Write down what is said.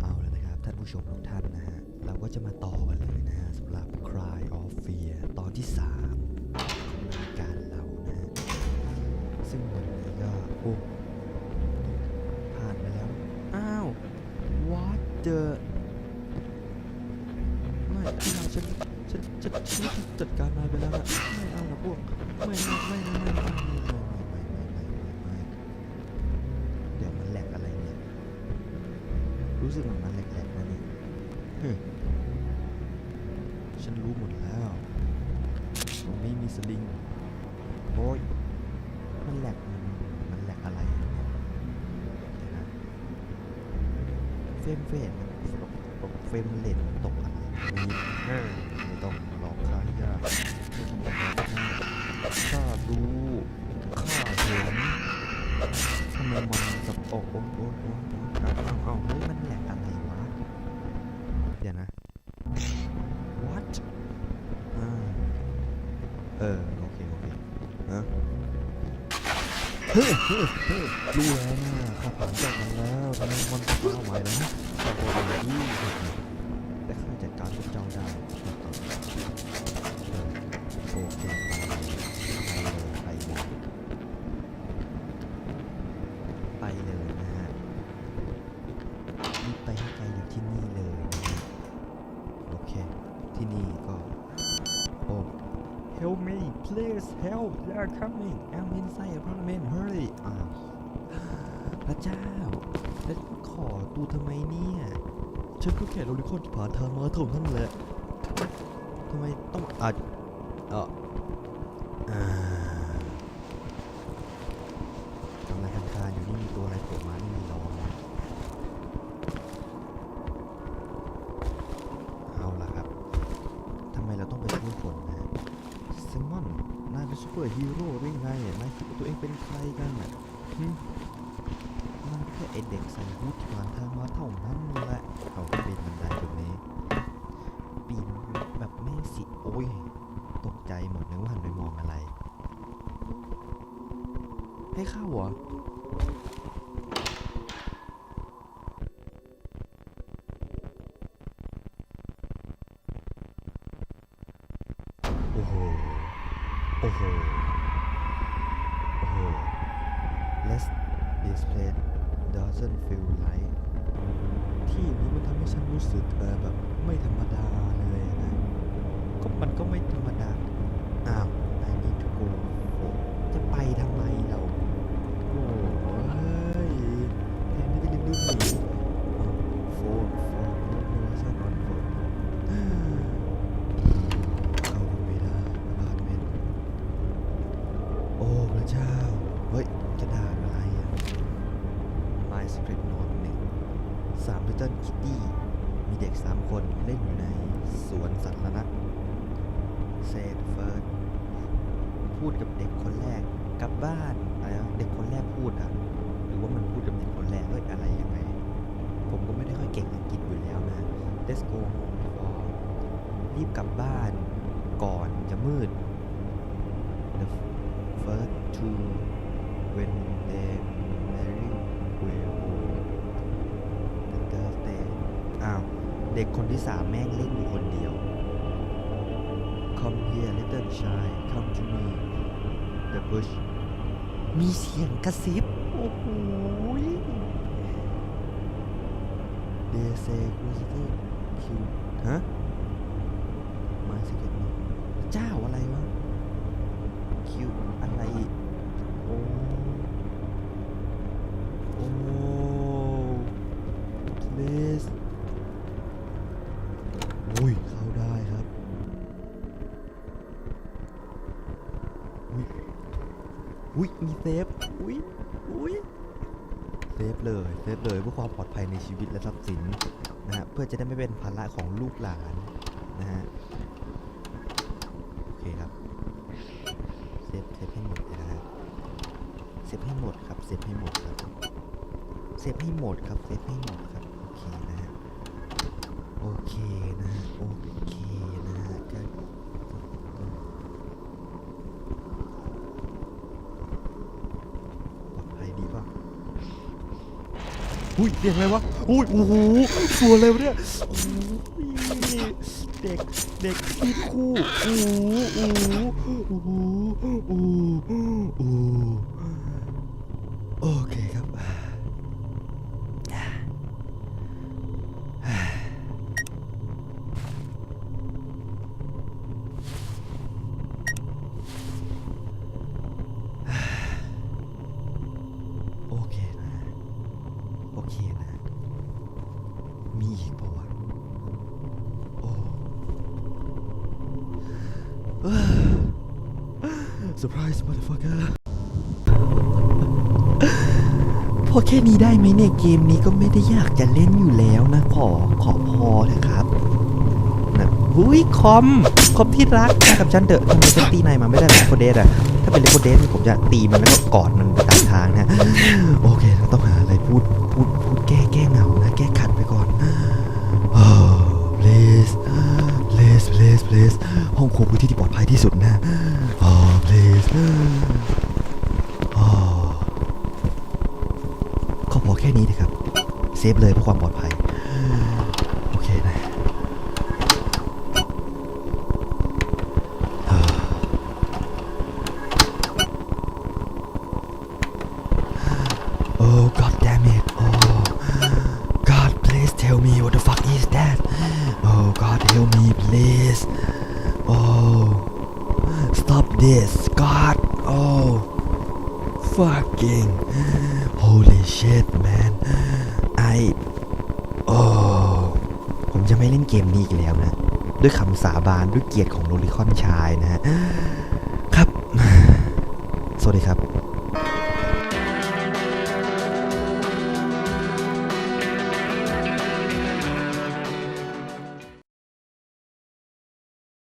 เอาแล้วนะครับ ท่านผู้ชมทุกท่านนะฮะ เราก็จะมาต่อกันเลยนะฮะสำหรับ Cry of Fear ตอนที่3รายการเรานะฮะ ซึ่งวันนี้ก็โอ้ผ่านไปแล้ว อ้าว what the ไม่ที่เราฉันฉันฉันฉันจัดการนายไปแล้วนะไม่เอานะพวก ไม่ไม่ไม่ไม่ไม่ไม่ รู้สึกเหมือนมันแหลกๆนะเนี่ยเฮ้ยฉันรู้หมดแล้วตรงนี้มีสลิงโอ้ยมันแหลกมันมันแหลกอะไรเนี่ยเดี๋ยวนะเฟรมเฟรมบอกเฟรมเลนมันตกอะไรนี่เฮ้ยไม่ต้องหลอกข้ายากไม่ต้องมาหลอกข้าข้ารู้ข้าเห็นทำไมมันกับโอ้โอ้โอ้โอ้โอ้เอาเอาเอาเฮ้ยมันแหลกอะไรวะ เดี๋ยวนะ what อ่า เออ โอเค โอเคฮะรู้แล้วนะข้าผ่านจากมันแล้วทำไมมันก็เป้าหมายแล้วนะข้าบอดีแต่ข้าจัดการพวกเจ้าได้โอเคไปเลยไปเลยไปเลยนะฮะรีบไปให้ไกลจากที่นี่เลย โอเค ที่นี่ก็โอ้ Help me please help they are coming I'm inside apartment hurry อ้าวพระเจ้าแล้วขอตูทำไมเนี่ยฉันก็แค่โรลิคอนผ่านทางมาเท่านั้นแหละทำไมต้องอัดเอออ่าทำอะไรคันคานอยู่นี่มีตัวอะไรโผล่มานี่มีล้อนะเอาล่ะครับ ทำไมเราต้องไปช่วยคนนะ แซมมอน นายเป็นซูเป อร์ฮีโร่ได้ไงอะนายคิดว่าตัวเองเป็นใครกันอะหึมันแค่ไอเด็กใส่ฮูดผ่านทางมาเท่านั้นแหละเขาก็ปีนบันไดตรงนี้ ปีนแบบไม่สิโอ้ย ตกใจหมดเลยว่าหันไปมองอะไร ให้เข้าเหรอ โอ้โห โอ้โห โอ้โห Let's this place doesn't feel like ที่นี้มันทำให้ฉันรู้สึกเออแบบไม่ธรรมดาเลยนะ ก็มันก็ไม่ธรรมดา อ้าว เด็กสามคนเล่นอยู่ในสวนสาธารณะ Said first พูดกับเด็กคนแรกกลับบ้านอะไรเด็กคนแรกพูดอะ หรือว่ามันพูดกับเด็กคนแรกเฮ้ยอะไรยังไง ผมก็ไม่ได้ค่อยเก่งอังกฤษอยู่แล้วนะ Let's go home รีบกลับบ้านก่อนจะมืด The first two when they marry will เด็กคนที่สามแม่งเล่นอยู่คนเดียว Come here little child come to me the bush มีเสียงกระซิบ โอ้โหย They say curiosity kill ฮะ My secret note เจ้าอะไรวะ คิวอะไรอีกโอ้ โอ้ please อุ้ย เข้าได้ครับ อุ้ย อุ้ยมีเซฟ อุ้ยอุ้ยเซฟเลยเซฟเลยเพื่อความปลอดภัยในชีวิตและทรัพย์สินนะฮะเพื่อจะได้ไม่เป็นภาระของลูกหลานนะฮะโอเคครับเซฟเซฟให้หมดนะฮะเซฟให้หมดครับเซฟให้หมดครับเซฟให้หมดครับเซฟให้หมดครับโอเคนะฮะโอเคนะฮะโอเคนะฮะก็ก็ปล อุ้ยเด็กอะไรวะอุ้ยโอ้โหตัวอะไรวะเนี่ยเด็กเด็กชีดคู่โอ้โหโอ้โหโอ้โหโอ้โหโอ้โหโอเคครับ โอเคนะ โอเคนะ มีอีกปะวะโอ้ เซอร์ไพรส์ motherfucker พอแค่นี้ได้ไหมเนี่ยเกมนี้ก็ไม่ได้อยากจะเล่นอยู่แล้วนะ ขอขอพอเถอะครับนะอุ้ยคอม คอมที่รักมากับฉันเถอะทำไมฉันตีนายมาไม่ได้เลโคเดสอะถ้าเป็นเลโคเดสผมจะตีมันแล้วก็กอดมันไปตามทางนะ โอเคเราต้องหาอะไรพูดพูดพูดแก้แก้เหงานะแก้ไป please ห้องครัวพื้นที่ที่ปลอดภัยที่สุดนะโอ๋อ please ก็พอแค่นี้นะครับ เซฟเลยเพื่อความปลอดภัย โอเคนะโอ้ god damn it โอ้ god please tell me what the fuck is that heal me please. Oh stop this. God. Oh fucking holy shit man. I Oh ผมจะไม่เล่นเกมนี้อีกแล้วนะ ด้วยคำสาบานด้วยเกียรติของโรลิคอนชายนะฮะ ครับ สวัสดีครับ